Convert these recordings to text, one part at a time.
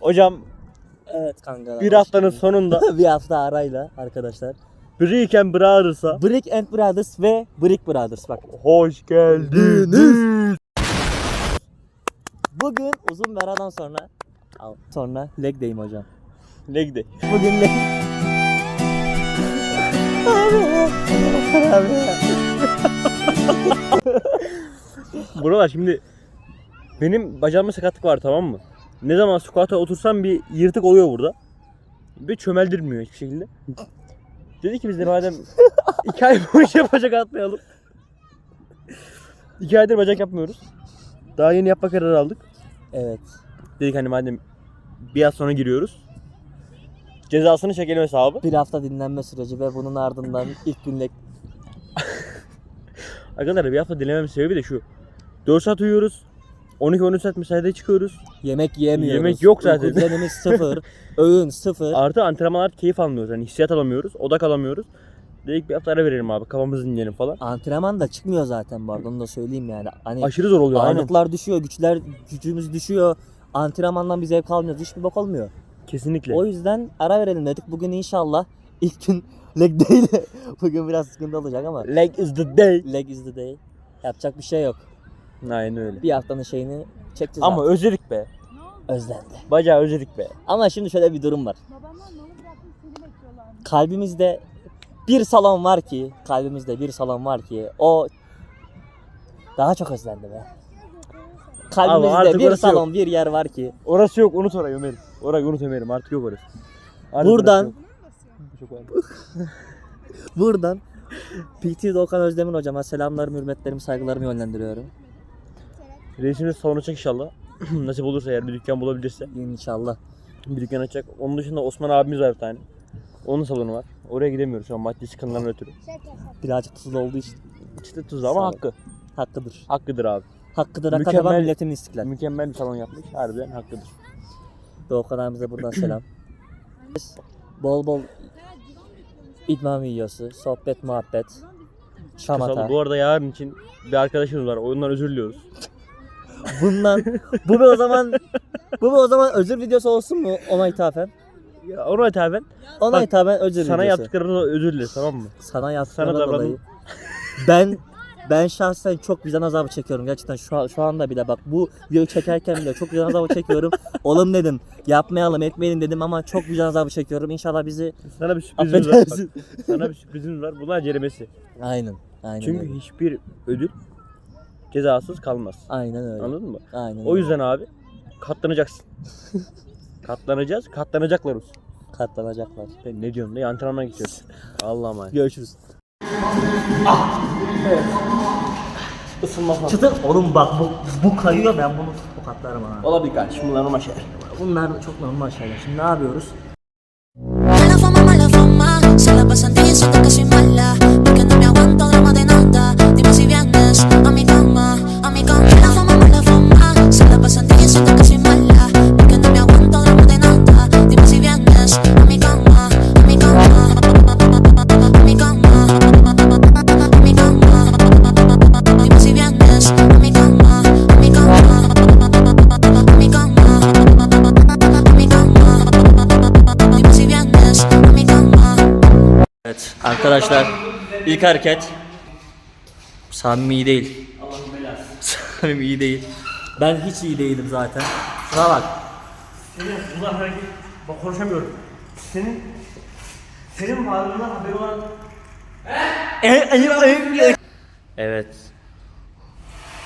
Hocam Evet kanka. bir haftanın sonunda bir hafta arayla arkadaşlar. Breaken Brothers'a Brick and Brothers ve Brick Brothers bak. hoş geldiniz. Bugün uzun bir aradan sonra sonra leg day'im hocam. Ne gidelim? Bugün leg Abi, abi. Buralar şimdi benim bacağımda sakatlık var tamam mı? Ne zaman squat'a otursam bir yırtık oluyor burada. Bir çömeldirmiyor hiçbir şekilde. Dedi ki biz de madem iki ay boyunca bacak atmayalım. iki aydır bacak yapmıyoruz. Daha yeni yapma kararı aldık. Evet. Dedik hani madem bir yaz sonra giriyoruz. Cezasını çekelim hesabı. Bir hafta dinlenme süreci ve bunun ardından ilk gün leg Arkadaşlar bir hafta dinlememin sebebi de şu. 4 saat uyuyoruz. 12-13 saat mesaide çıkıyoruz. yemek yiyemiyoruz. Yemek yok zaten. Uyku düzenimiz sıfır. öğün sıfır. Artı antrenmanlar keyif almıyoruz. Yani hissiyat alamıyoruz. Odak alamıyoruz. Dedik bir hafta ara verelim abi. Kafamızı dinleyelim falan. Antrenman da çıkmıyor zaten bu arada onu da söyleyeyim yani. Hani Aşırı zor oluyor. Aynen. ağırlıklar düşüyor, güçler gücümüz düşüyor. Antrenmandan bir zevk almıyoruz. Hiçbir bok olmuyor. Kesinlikle. O yüzden ara verelim dedik. Bugün inşallah ilk gün leg day ile bugün biraz sıkıntı olacak ama Leg is the day. leg is the day. Yapacak bir şey yok. Aynen öyle. Bir haftanın şeyini çekeceğiz Ama artık. özledik be. özlendi. Bacağı özledik be. Ama şimdi şöyle bir durum var. Kalbimizde bir salon var ki, kalbimizde bir salon var ki o daha çok özlendi be. Kalbimizde artık bir orası salon, bir yer var ki Orası yok unut orayı Ömer'im. Orayı unut Ömer'im artık yok orası. Artık Buradan- orası yok. Çok var. buradan PT Doğukan Özdemir hocama selamlarımı, hürmetlerimi, saygılarımı yönlendiriyorum. Reisimiz savunacak inşallah. Nasip olursa eğer bir dükkan bulabilirse. İnşallah. Bir dükkan açacak. Onun dışında Osman abimiz var bir tane. Onun salonu var. Oraya gidemiyoruz şu an maddi sıkıntılardan ötürü. Birazcık tuzlu olduğu için İşte tuzlu ama hakkı. hakkıdır. Hakkıdır abi. Hakkıdır Mükemmel- milletin istiklal. Mükemmel bir salon yapmış. Harbiden hakkıdır. Doğukan abimize buradan selam. bol bol idman videosu, sohbet, muhabbet, şamata. Bu arada yarın için bir arkadaşımız var. Ondan özür diliyoruz. Bundan bu bir o zaman bu bir o zaman özür videosu olsun mu ona ithafen? Ya ona hitaben Ona Bak, ithafen özür sana videosu. yaptıklarına özür dileriz tamam mı? Sana yaptıklarına Sana dolayı. Ben ben şahsen çok vicdan azabı çekiyorum gerçekten şu, an- şu anda bile bak bu videoyu çekerken bile çok vicdan azabı çekiyorum. Oğlum dedim yapmayalım etmeyelim dedim ama çok vicdan azabı çekiyorum. İnşallah bizi Sana bir sürprizimiz var. Bak, sana bir sürprizimiz var. Bunlar ceremesi. Aynen. Aynen Çünkü öyle. hiçbir ödül cezasız kalmaz. Aynen öyle. Anladın mı? Aynen O öyle. yüzden abi katlanacaksın. Katlanacağız. Katlanacaklar olsun. katlanacaklar. Ben ne diyorsun? Ne antrenmana gideceğiz. Allah'ım emanet. Görüşürüz. Isınma falan. Çıtır oğlum bak bu, bu kayıyor ben bunu tokatlarım ha. Olabilir kardeşim. Bunlar normal şeyler. Bunlar çok normal şeyler. Şimdi ne yapıyoruz? İlk hareket Samimi iyi değil. Samimi iyi değil. Ben hiç iyi değilim zaten. Şuna bak. Senin bunlar hareket... Bak konuşamıyorum. Senin... Senin varlığına haberi olan... Evet.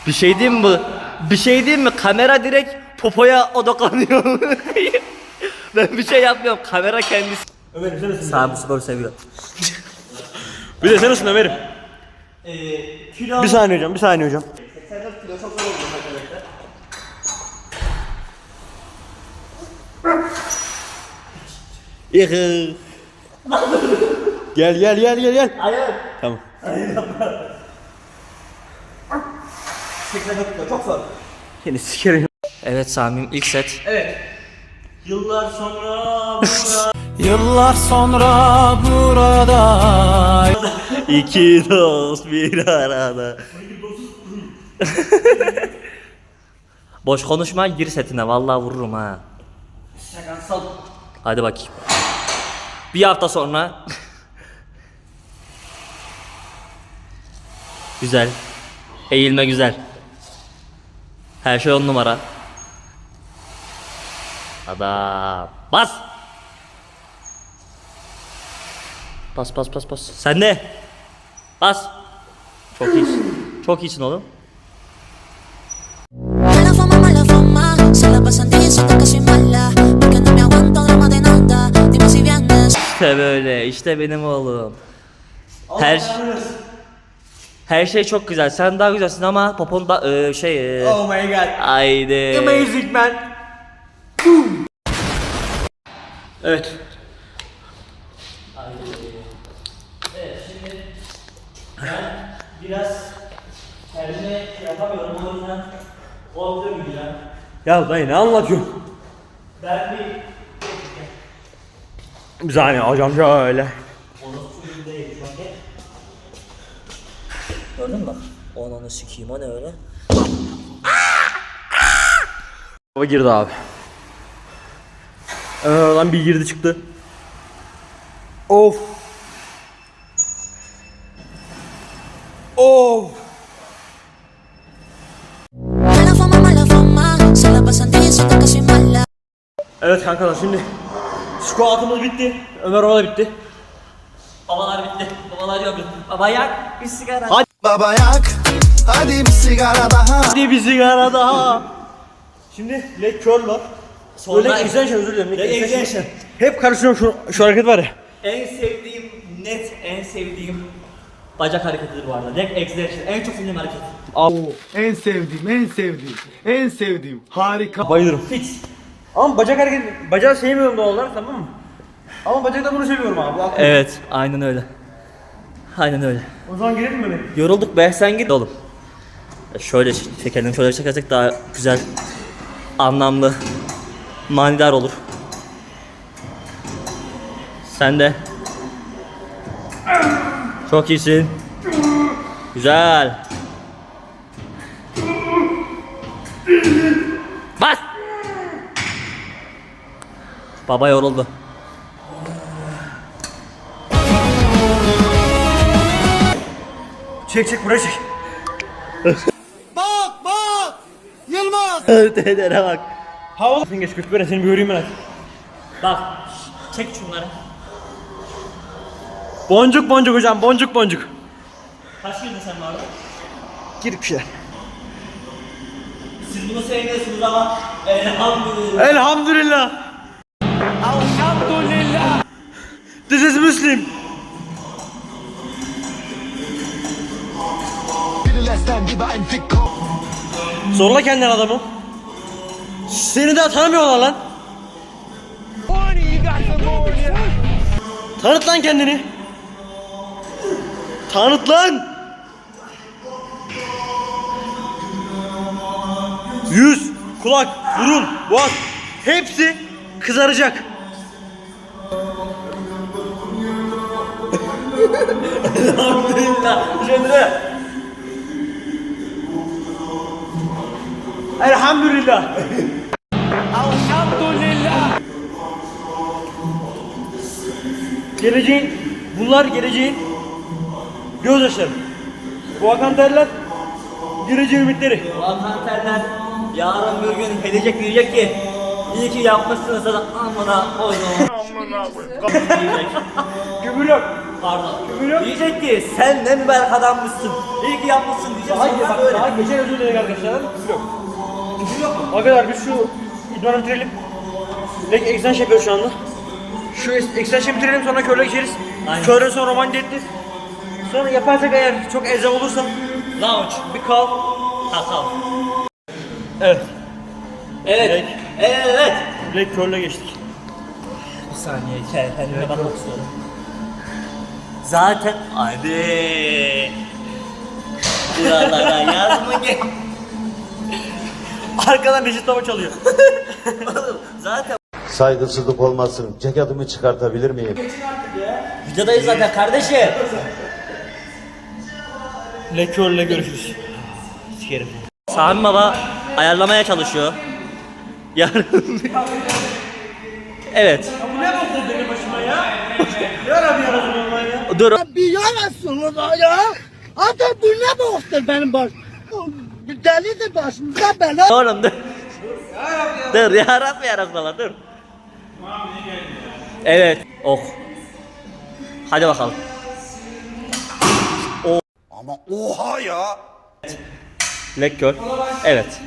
Bir şey diyeyim mi? bu? Bir şey diyeyim mi? Kamera direkt popoya odaklanıyor. ben bir şey yapmıyorum. Kamera kendisi. Isın. Sağ bu sporu seviyor. Bir de sen ısın Ömer'im. Bir saniye hocam, bir saniye hocam. Yıkı. gel gel gel gel gel. Hayır. Tamam. Çok zor. Seni sikerim. Evet Samim ilk set. Yıllar sonra Yıllar sonra burada İki dost bir arada. Boş konuşma gir setine vallahi vururum ha. Hadi bakayım. Bir hafta sonra. güzel. Eğilme güzel. Her şey on numara. Adam. Bas. Bas bas bas bas. Sen de. Bas. Çok iyisin. Çok iyisin oğlum. Mala fama, mala fama. Se la pasan diciendo que soy mala. Porque no me aguanto drama de nada. Dime si vienes. İşte böyle. işte benim oğlum. Her her şey çok güzel. Sen daha güzelsin ama popon da e, şey e, Oh my god. Haydi. Amazing man. Evet. Yapamıyorum o yüzden korkuyorum ya. Ya dayı ne anlatıyorsun? Ben bir Bir saniye hocam şöyle. Gördün mü? Onu sikeyim o ne öyle? Baba girdi abi. Hemen oradan bir girdi çıktı. Of. Of. Evet kankalar şimdi squat'ımız bitti. Ömer Ola bitti. Babalar bitti. Babalar yok. Baba yak bir sigara. Hadi. Baba yak Hadi bir sigara daha Hadi bir sigara daha. Şimdi leg curl var. Sonra- Leg extension özür dilerim. Leg Leg extension. extension. Hep karıştırıyorum şu, şu hareket var ya. En sevdiğim net en sevdiğim bacak hareketidir bu arada. Leg extension en çok sevdiğim hareket. En sevdiğim en sevdiğim En sevdiğim Harika Bayılırım. Fit. Ama bacak hareketi, bacağı sevmiyorum doğal olarak tamam mı? Ama bacakta bunu seviyorum abi. Bu haklı. Evet, aynen öyle. Aynen öyle. O zaman girelim mi? Yorulduk be sen git oğlum. Ya Şöyle çekelim, şöyle çekersek daha güzel, anlamlı, manidar olur. Sen de. Çok iyisin. Güzel. Bas. Baba yoruldu. Çek çek buraya çek. Bak bak Yılmaz Dedere bak. Havalı. Sen geç kötü seni bir göreyim ben. Bak. Çek şunları. Boncuk boncuk hocam boncuk boncuk. Kaç gündür sen var? Gir bir şeyler. Siz bunu sevmiyorsunuz ama elhamdülillah. Elhamdülillah. Elhamdülillah. This is Muslim. Zorla kendini adamı. Seni daha tanımıyorlar lan. Tanıt lan kendini. Tanıt lan. Yüz, kulak, burun, boğaz hepsi kızaracak. Elhamdülillah. Şöyle. Elhamdülillah. Elhamdülillah. Geleceğin, bunlar geleceğin gözyaşları. Bu akan terler, geleceğin ümitleri. Hakan Terler yarın bir gün gelecek diyecek ki iyi ki yapmışsınız da amına koydum. diyecek. Küfür yok. Pardon. Küfür yok. Diyecek ki sen ne mübarek adammışsın. İyi ki yapmışsın diyecek. Sonra bak, böyle. daha geçen özür dilerim arkadaşlar. Küfür yok. Küfür yok mu? Arkadaşlar biz şu idmanı bitirelim. Leg extension yapıyoruz şu anda. Şu es- extension bitirelim sonra curl'e geçeriz. Aynen. Curl'den sonra roman ettir. Sonra yaparsak eğer çok elzem olursa Lounge. bir kal. Ha ol. Evet. Evet. Evet. Leg curl'e geçtik. Bir saniye ke- kendime bakmak istiyorum. Zaten hadi. Buralara yaz mı gel? Arkadan Necip Baba çalıyor. Oğlum zaten Saygısızlık olmasın. Ceketimi çıkartabilir miyim? videodayız zaten kardeşim. Leg curl'le görüşürüz. Sikerim. Sami Baba ayarlamaya çalışıyor. Yarın Evet. Bu ne boktu benim başıma ya? Yara bir yarasın ondan ya. Dur. Bir yarasınız ya. Hatta bu ne boktur benim baş. Delidir başımda bela. Oğlum dur. Dur ya Rabbi ya Resulallah dur. Evet. Oh. Hadi bakalım. Ama oha ya. Lek gör. Evet.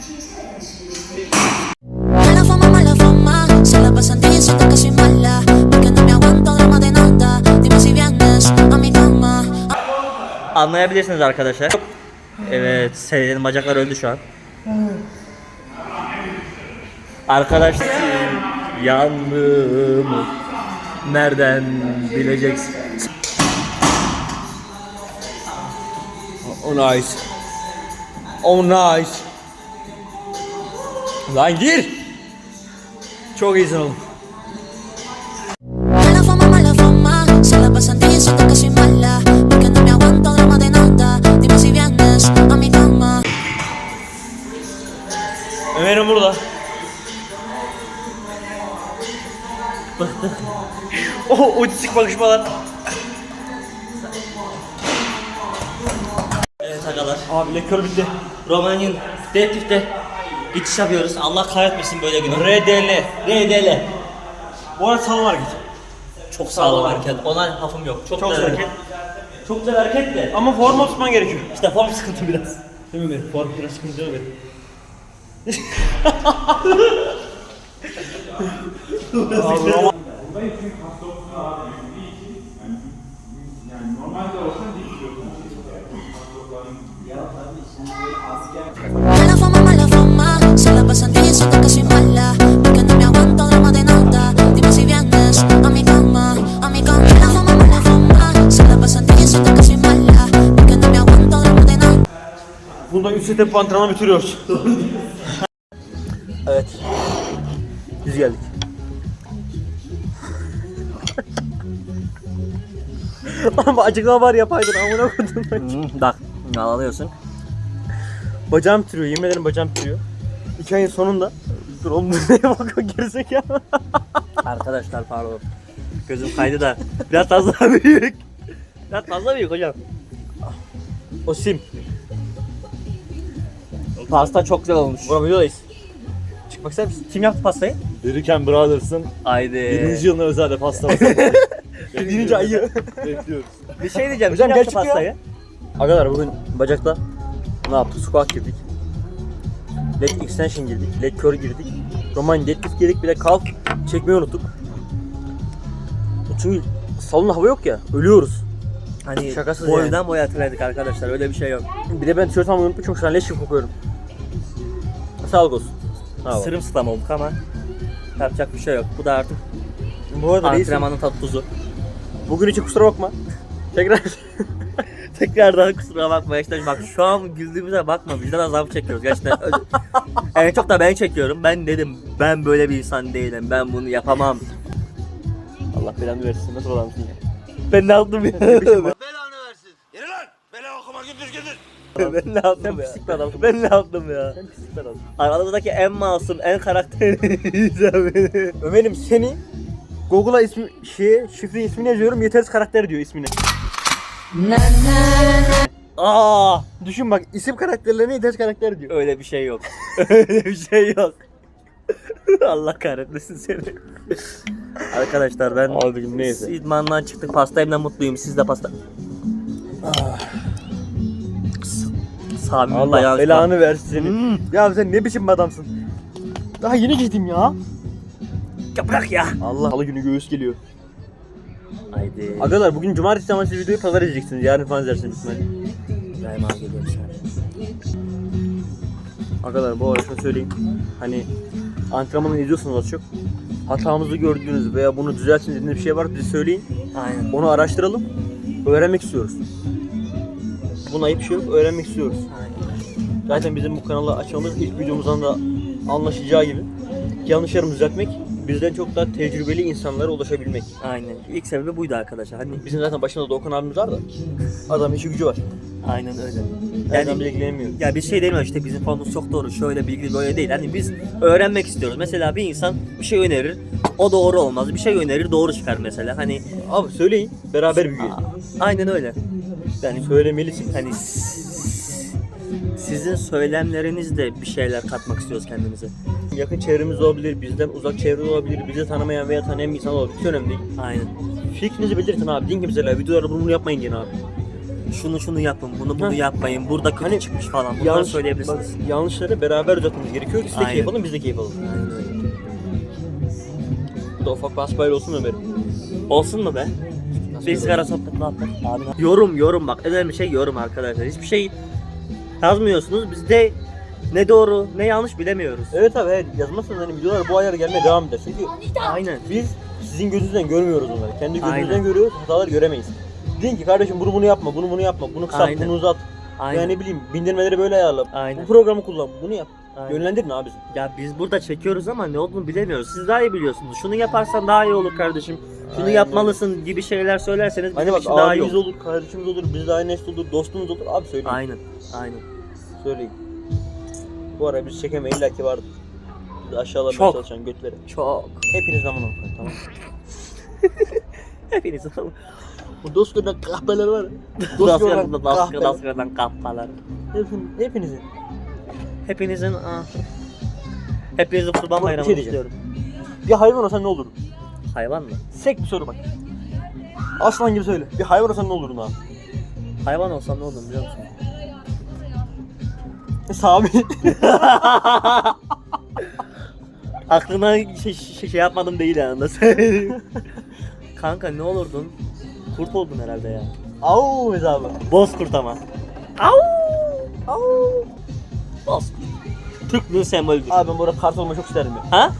Anlayabilirsiniz arkadaşlar. Evet, Selin'in bacakları öldü şu an. Arkadaşlar yandım. Nereden bileceksin? Oh nice. Oh nice. Lan gir. Çok iyisin oğlum. Mala fama, mala fama, se la pasan diciendo que soy mala, porque no me aguanto drama de nada. Dime si vienes a mi cama. Ömer'im burada. oh otistik bakışmalar. Agalar. Abi lekör bitti. Romanya'nın deadlift'te geçiş yapıyoruz. Allah kahretmesin böyle günü. RDL. RDL. Bu arada salon hareket. Çok sağlam hareket. Ona hafım yok. Çok, Çok güzel güzel hareket. Çok güzel hareket de. Ama forma tutman gerekiyor. İşte form sıkıntı biraz. Değil mi? Form biraz sıkıntı değil mi? Abi que soy mala, bunda 3 set bu antrenmanı bitiriyoruz. evet. Biz geldik. Ama açıklama var yapaydın amına koydum bak. Ağlıyorsun. Bacağım titriyor yemin ederim bacağım titriyor. İki ayın sonunda. Dur oğlum neye bakıyor gerizekalı. Arkadaşlar pardon. Gözüm kaydı da biraz fazla büyük. Biraz fazla büyük hocam. O sim. Pasta çok güzel olmuş. Buram videodayız. Çıkmak ister misin? Kim yaptı pastayı? Verirken Brothers'ın Haydi. birinci yılına özel de pasta var. Birinci ayı. Bekliyoruz. Bir şey diyeceğim. Hocam Kim gel yaptı ya. pastayı? Arkadaşlar bugün bacakta ne yaptık? Squat girdik. Leg extension girdik. Leg curl girdik. Roman deadlift girdik. Bir de calf çekmeyi unuttuk. Çünkü salonda hava yok ya. Ölüyoruz. Hani Şakasız boydan boya hatırladık arkadaşlar. Öyle bir şey yok. Bir de ben tişört almayı unutmuşum. Şu an leş gibi kokuyorum. Sağlık olsun. Yapalım? Sırımsıklam olduk ama yapacak bir şey yok. Bu da artık Bu arada antrenmanın tat tuzu. bugün için kusura bakma. Tekrar Tekrardan kusura bakma işte bak şu an güldüğümüze bakma vicdan azabı çekiyoruz gerçekten. En çok da ben çekiyorum. Ben dedim ben böyle bir insan değilim. Ben bunu yapamam. Allah belanı versin. Nasıl adamsın ya? Ben ne yaptım ya? Belanı versin. Yürü lan. Bela okuma gündüz gündüz. ben ne yaptım Sen ya? pislik adamsın. Ben ne yaptım ya? Sen pislik bir adamsın. Aramızdaki en masum, en karakterli Ömer'im seni Google'a ismi şey şifre ismini yazıyorum yetersiz karakter diyor ismini. Aa, Düşün bak isim karakterlerine yetersiz karakter diyor. öyle bir şey yok. öyle bir şey yok. Allah kahretmesin seni. Arkadaşlar ben Aldık neyse. idmandan çıktık pastayımla mutluyum. Siz de pasta. Sami'nin Allah dayağı. belanı versin seni. Hmm. Ya sen ne biçim bir adamsın. Daha yeni gittim ya. Ya bırak ya. Allah halı günü göğüs geliyor. Haydi. Arkadaşlar bugün cumartesi ama siz videoyu pazar izleyeceksiniz. Yarın falan izlersiniz büyük ihtimalle. İbrahim abi geliyor. Arkadaşlar bu arada şunu söyleyeyim. Hani antrenmanı izliyorsunuz az çok. Hatamızı gördüğünüz veya bunu düzeltin dediğiniz bir şey var bize söyleyin. Aynen. Onu araştıralım. Öğrenmek istiyoruz. Buna ayıp bir şey yok. Öğrenmek istiyoruz. Aynen. Zaten bizim bu kanalı açmamız ilk videomuzdan da anlaşılacağı gibi yanlışlarımızı düzeltmek, bizden çok daha tecrübeli insanlara ulaşabilmek. Aynen. İlk sebebi buydu arkadaşlar. Hani Bizim zaten başında Doğukan abimiz var da adam işi gücü var. Aynen öyle. Yani bilgileniyor. ya bir şey demiyor işte bizim konumuz çok doğru şöyle bilgi böyle değil. Hani biz öğrenmek istiyoruz. Mesela bir insan bir şey önerir o doğru olmaz. Bir şey önerir doğru çıkar mesela. Hani Abi söyleyin beraber büyüyelim. aynen öyle. Yani Söylemelisin. hani s- sizin söylemlerinizle bir şeyler katmak istiyoruz kendimize. Yakın çevremiz olabilir, bizden uzak çevre olabilir, bizi tanımayan veya tanıyan bir insan olabilir. Hiç önemli değil. Aynen. Fikrinizi belirtin abi. Deyin ki mesela videolarda bunu yapmayın diye abi. Şunu şunu yapın, bunu bunu Heh. yapmayın. Burada kötü Hani çıkmış falan. Bunları söyleyebilirsiniz. bak, yanlışları beraber düzeltmemiz gerekiyor ki siz de Aynen. keyif alın, biz de keyif alalım. Aynen öyle. Bu da ufak bir asbayla olsun Ömer'im. Olsun mu be? Bir sigara sohbet muhabbet. Abi Yorum yorum bak önemli şey yorum arkadaşlar. Hiçbir şey yazmıyorsunuz. Biz de ne doğru ne yanlış bilemiyoruz. Evet abi evet yazmazsanız hani videolar bu ayara gelmeye devam eder. Çünkü Aynen. biz sizin gözünüzden görmüyoruz onları. Kendi gözümüzden Aynen. görüyoruz, hataları göremeyiz. Deyin ki kardeşim bunu bunu yapma, bunu bunu yapma, bunu kısalt, Aynen. bunu uzat. Aynen. Yani ne bileyim bindirmeleri böyle ayarla. Aynen. Bu programı kullan, bunu yap. Aynen. Yönlendirin abi. Ya biz burada çekiyoruz ama ne olduğunu bilemiyoruz. Siz daha iyi biliyorsunuz. Şunu yaparsan daha iyi olur kardeşim. Şunu Aynen. yapmalısın gibi şeyler söylerseniz Hani bizim bak için daha iyi abimiz olur. olur, kardeşimiz olur, biz de aynı nesil olur, dostumuz olur. Abi söyleyin. Aynen. Aynen. Söyleyin. Bu ara biz çekeme illa ki vardır. Biz aşağılamaya Çok. çalışan götleri. Çok. Hepiniz zaman olun. Tamam. Hepiniz Bu görünen kahpeler var. ya. Yarından dost kahpeler. Hepin- Hepinizin. Hepinizin ah. Hepinizin kurban bayramını şey diyeceğim. istiyorum. Bir hayvan olsan ne olurdun? Hayvan mı? Sek bir soru bak. Aslan gibi söyle. Bir hayvan olsan ne olurdun abi? Hayvan olsam ne olur biliyor musun? Sami. Aklına şey, şey, şey yapmadım değil yani nasıl? Kanka ne olurdun? Kurt oldun herhalde ya. Au hesabı. Boz kurt ama. Au! Au! Boz kurt. Türklüğün sembolüdür. Abi ben bu arada kartal olmayı çok isterdim ya. Ha?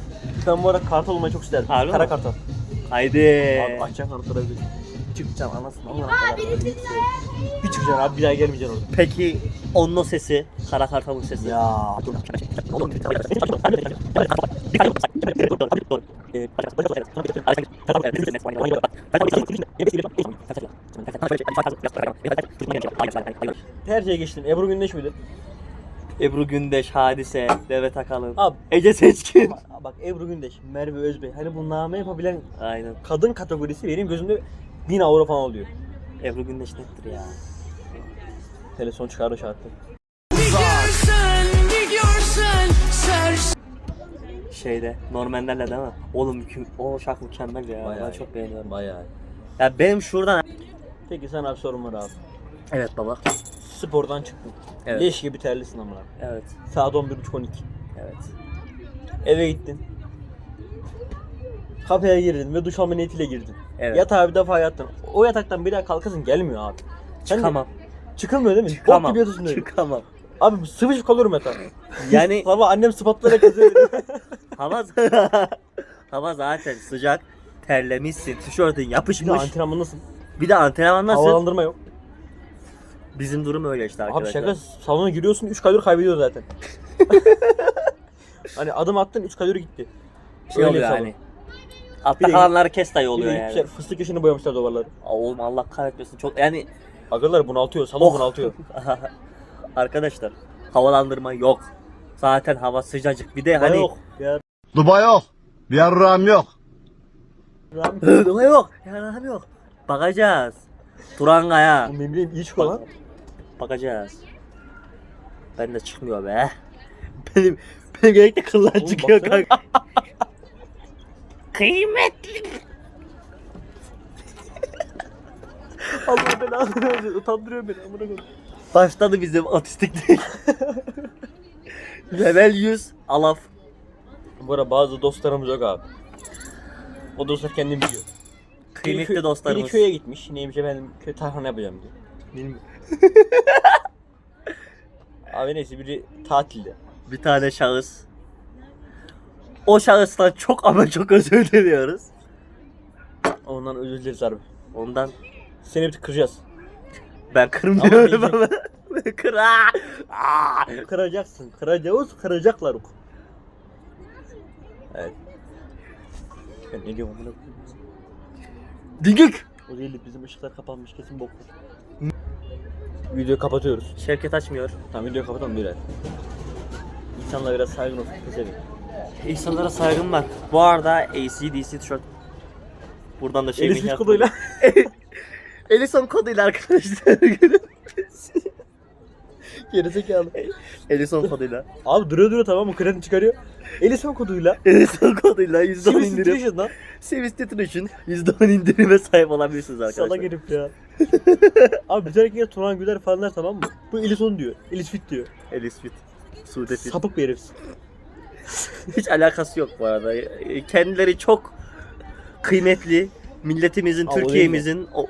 Ben bu arada kartal olmayı çok isterdim. Harbi Kara mi? kartal. Haydi. Abi açacaksın kanatları bir. Çıkacaksın anasını Allah'ına kadar. Bir çıkacaksın abi bir daha gelmeyeceksin orada. Peki onun o sesi, kara kartalın sesi. Ya. Her şeye geçtin. Ebru Gündeş midir? Ebru Gündeş, Hadise, Devet Akalın, Abi Ece Seçkin. bak Ebru Gündeş, Merve Özbey. Hani bu name yapabilen Aynen. kadın kategorisi benim gözümde 1000 avro falan oluyor. Ebru Gündeş nettir ya. Hele son çıkardığı şarkı. Şeyde, Normanlerle değil mi? Oğlum o şarkı mükemmel ya. Bayağı ben iyi. çok beğeniyorum. Bayağı. Ya benim şuradan... Peki sana bir sorum var abi. Evet baba. Spordan çıktın. Evet. Leş gibi terlisin amına. Evet. Saat 11.30-12. Evet. Eve gittin. Kapıya girdin ve duş alma niyetiyle girdin. Evet. Yatağa bir defa yattın. O yataktan bir daha kalkasın gelmiyor abi. Sen de- Çıkamam. Çıkılmıyor değil mi? Bok Çıkamam. gibi yatıyorsun öyle. Çıkamam. Abi sıvışıp kalıyorum yatağa. Yani Sabah annem spatlara kızıyor. hava hava zaten sıcak. Terlemişsin. Tişörtün Bir de yapışmış. antrenmandasın. Bir de antrenman nasıl? Havalandırma yok. Bizim durum öyle işte Abi arkadaşlar. şaka salona giriyorsun 3 kalori kaybediyor zaten. hani adım attın 3 kalori gitti. şey Öyle oluyor bir salon. yani. Altta Bir de- kalanlar kes dayı Bir oluyor de yani. gitmişler, Fıstık yaşını boyamışlar duvarları. Aa, Oğlum Allah kahretmesin çok yani Agalar bunaltıyor, salon Oh. bunaltıyor. arkadaşlar havalandırma yok. Zaten hava sıcacık bir de Hani... hani yok. Ya Duba yok. Bir yarrağım yok. Hava yok. Yani yok. Bakacağız. Turangaya. bu ne bileyim iyi çıkıyor lan. Bakacağız. Ben de çıkmıyor be. Benim benim gerekli kıllar Oğlum çıkıyor baksana. kanka. Kıymetli. Allah belanı versin. Utandırıyor beni amına koyayım. Başladı bizim otistiklik. Level 100 alaf. Bu ara bazı dostlarımız yok abi. O dostlar kendim biliyor. Biri Kıymetli kö- dostlarımız. Biri köye gitmiş. Neymiş efendim köy tarhana yapacağım diyor. Bilmiyorum. Abi neyse biri tatilde. Bir tane şahıs. O şahıstan çok ama çok özür diliyoruz. Ondan özür dileriz abi. Ondan Seni bir kıracağız. ben kırmıyorum Ama ama. Kır. Aa! Aa! Kıracaksın. Kıracağız, kıracaklar. Evet. Ben ne diyorum koyayım? Digik. O değil bizim ışıklar kapanmış kesin bok. Videoyu kapatıyoruz. Şevket açmıyor. Tamam videoyu kapatalım birer. İnsanlara biraz saygın olsun. Keselim. İnsanlara saygım var. Bu arada ACDC tişört. Buradan da şey Elif koduyla. Elison koduyla arkadaşlar. Gerizekalı. Elison koduyla. Abi duruyor duruyor tamam mı? Kredi çıkarıyor. Elison koduyla. Elison koduyla %10 Şimdi indirim. lan. Sevis için %10 indirime sahip olabilirsiniz arkadaşlar. Salak herif ya. Abi bir kere Turan Güler falanlar tamam mı? Bu Elison diyor. Elis Fit diyor. Elis Fit. Sude Fit. Sapık bir herifsin. Hiç alakası yok bu arada. Kendileri çok kıymetli. Milletimizin, Ama o değil Türkiye'mizin o,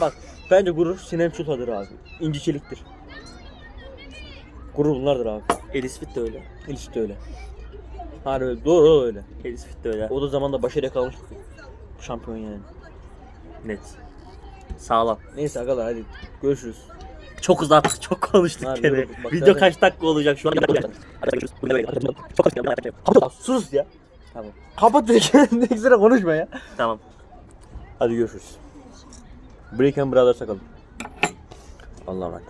Bak bence gurur Sinem Çulta'dır abi. İnci çeliktir. Gurur bunlardır abi. Elis Fit de öyle. Elis Fit de öyle. Harbi öyle. Doğru doğru öyle. Elis Fit de öyle. O da zamanda başarıya kalmış bir şampiyon yani. Net. Sağlam. Neyse agalar hadi görüşürüz. Çok uzattık, çok konuştuk Harbi gene. yok, bak Video zaten- kaç dakika olacak şu an? Kapat sus ya. Tamam. Kapat direkt. ne güzel konuşma ya. Tamam. Hadi görüşürüz. Break and Brothers'a kalın. Allah'a emanet.